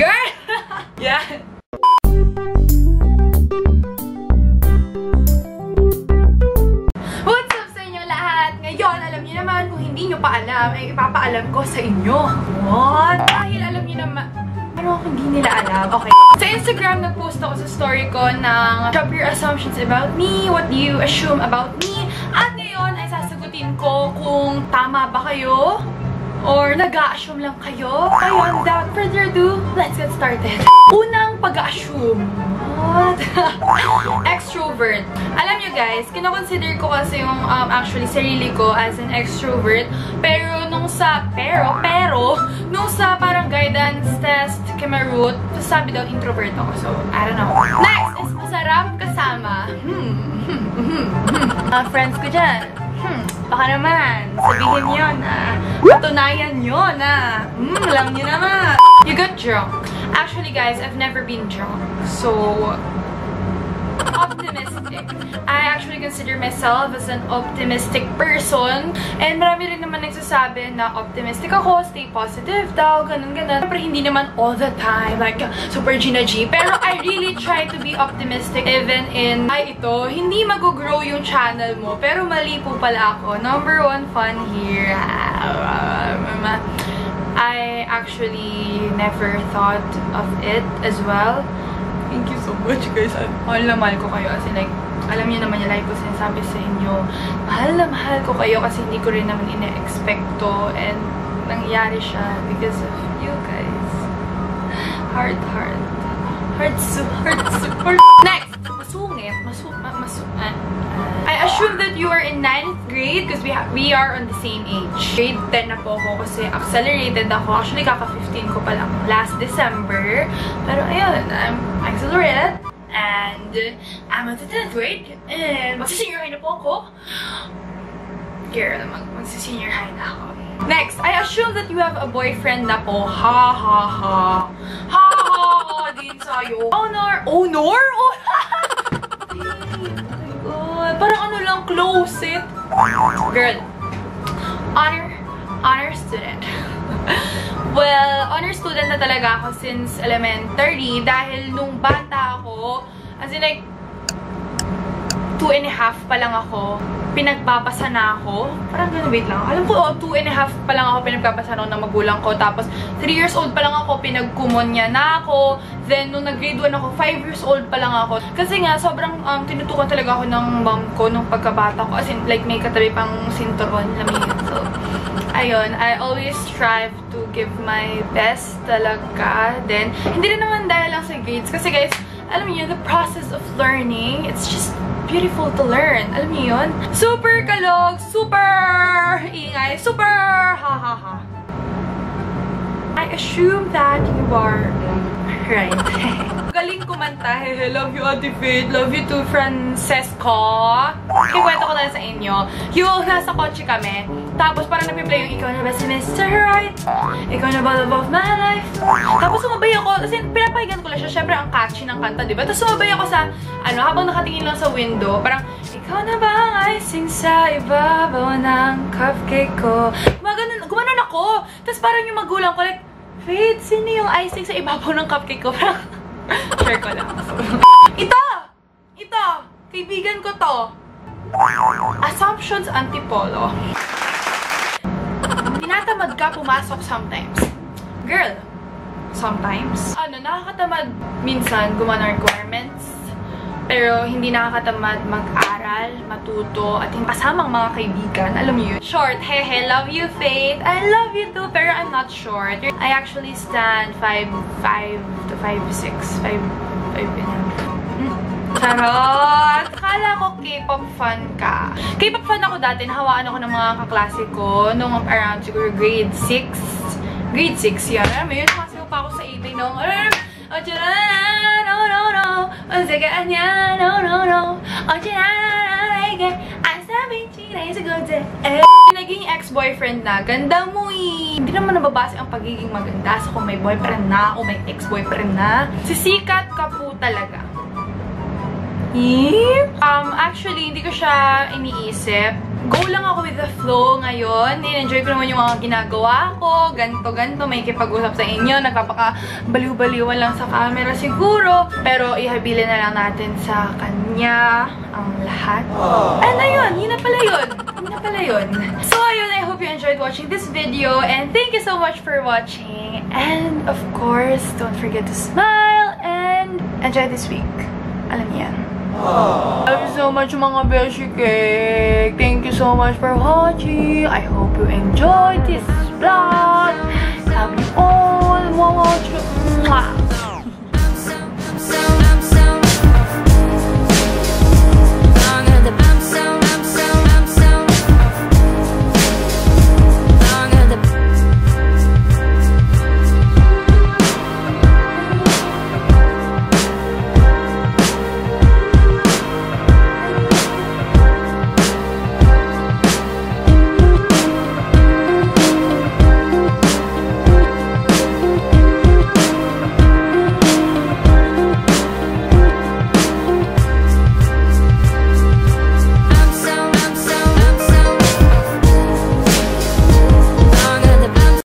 Girl! yeah. What's up sa inyo lahat? Ngayon, alam niyo naman, kung hindi niyo pa alam, ay ipapaalam ko sa inyo. What? Dahil alam niyo naman, ano kung hindi nila alam? Okay. Sa Instagram, nag-post ako sa story ko ng Drop your assumptions about me, what do you assume about me, at ngayon ay sasagutin ko kung tama ba kayo or nag-a-assume lang kayo. Ayun, without further ado, let's get started. Unang pag-a-assume. What? extrovert. Alam nyo guys, kinoconsider ko kasi yung um, actually sarili ko as an extrovert. Pero nung sa, pero, pero, nung sa parang guidance test, Kemarut, sabi daw introvert ako. So, I don't know. Next is masarap kasama. Hmm. Hmm. Hmm. friends ko dyan. Hmm. Baka naman, sabihin nyo na patunayan nyo na hmm, alam nyo naman. You got drunk. Actually, guys, I've never been drunk. So, optimistic. I actually consider myself as an optimistic person. And marami rin naman nagsasabi na optimistic ako, stay positive daw, ganun ganun. Pero hindi naman all the time, like super Gina G. Pero I really try to be optimistic even in, ay ito, hindi mag-grow yung channel mo. Pero mali po pala ako. Number one fun here. I actually never thought of it as well. So much, guys. Mahal na mahal ko kayo. Kasi like, alam niyo naman yung like ko sinasabi sa inyo. Mahal na mahal ko kayo kasi hindi ko rin naman ina-expect to. And nangyari siya because of you guys. Heart, heart. Heart soup, heart soup, heart Next! Masungit. Masu... Ma, masu... I assume that you are in 9th grade because we, we are on the same age. Grade 10 na po ako kasi accelerated ako. Actually, kaka-15 ko pa lang last December. Pero ayun, I'm accelerated. And I'm at the 10th grade. And magsisenior high na po ako. Girl, mag magsisenior high na ako. Next, I assume that you have a boyfriend na po. Ha ha ha. Ha ha ha din sa'yo. Honor! Honor? Oh! Parang ano lang, close it. Girl. Honor, honor student. well, honor student na talaga ako since elementary dahil nung bata ako, as in like, two and a half pa lang ako, pinagpapasa na ako. Parang ganun, wait lang. Alam ko, oh, two and a half pa lang ako pinagpapasa na ng magulang ko. Tapos, three years old pa lang ako, pinagkumonya na ako. Then, nung nag-grade 1 ako, five years old pa lang ako. Kasi nga, sobrang um, tinutukan talaga ako ng mom ko nung pagkabata ko. As in, like, may katabi pang sinturon. Yun. So, ayun, I always strive to give my best talaga. Then, hindi rin naman dahil lang sa grades. Kasi guys, alam niyo, the process of learning, it's just beautiful to learn. Alam niyo yun? Super kalog, super ingay, super ha ha ha. I assume that you are right. Galing kumanta. Hey, love you, Ate Faith. Love you too, Francesco. Kikwento ko na sa inyo. Yung nasa kotse kami, tapos parang nagpe-play yung Ikaw na ba si Mr. Right? Ikaw na ba love of my life? Tapos sumabay ako, kasi pinapahigan ko lang siya. Syempre, ang catchy ng kanta, diba? Tapos sumabay ako sa, ano, habang nakatingin lang sa window, parang, Ikaw na ba ang icing sa ibabaw ng cupcake ko? Gumanon, gumanon ako. Tapos parang yung magulang ko, like, Faith, sino yung icing sa ibabaw ng cupcake ko? Share ko lang. ito! Ito! Kaibigan ko to. Assumptions Antipolo. Tinatamad ka pumasok sometimes. Girl, sometimes. Ano, nakakatamad minsan gumawa ng requirements. Pero hindi nakakatamad mag-aral, matuto, at yung kasamang mga kaibigan. Alam niyo yun? Short, hehe, love you, Faith. I love you too, pero I'm not short. I actually stand 5'5 to 5'6. 5'5 and Charot! Kala ko K-pop fan ka. K-pop fan ako dati. Nahawaan ako ng mga kaklase ko nung around siguro grade 6. Grade 6 yan. Alam mo yun, pa ako sa 8 nung, oh, no, no, no. Onsagaan niya, no, no, no. Oh, like ang sabi, chinay sa godze. Eh, naging ex-boyfriend na. Ganda mo eh. Hindi naman nababase ang pagiging maganda sa kung may boyfriend na o may ex-boyfriend na. Sisikat ka po talaga. Um, actually, hindi ko siya iniisip. Go lang ako with the flow ngayon. In-enjoy ko naman yung mga ginagawa ko. Ganto, ganto. May kipag-usap sa inyo. Nagpapaka baliw-baliwan lang sa camera siguro. Pero ihabilin na lang natin sa kanya ang lahat. And ayun, yun na pala yun. Yun na pala yun. So ayun, I hope you enjoyed watching this video. And thank you so much for watching. And of course, don't forget to smile and enjoy this week. Alam niyo yan. Love you so much mga beshi cake. Thank you so much for watching. I hope you enjoyed this vlog. Love you all. Mwah, mwah.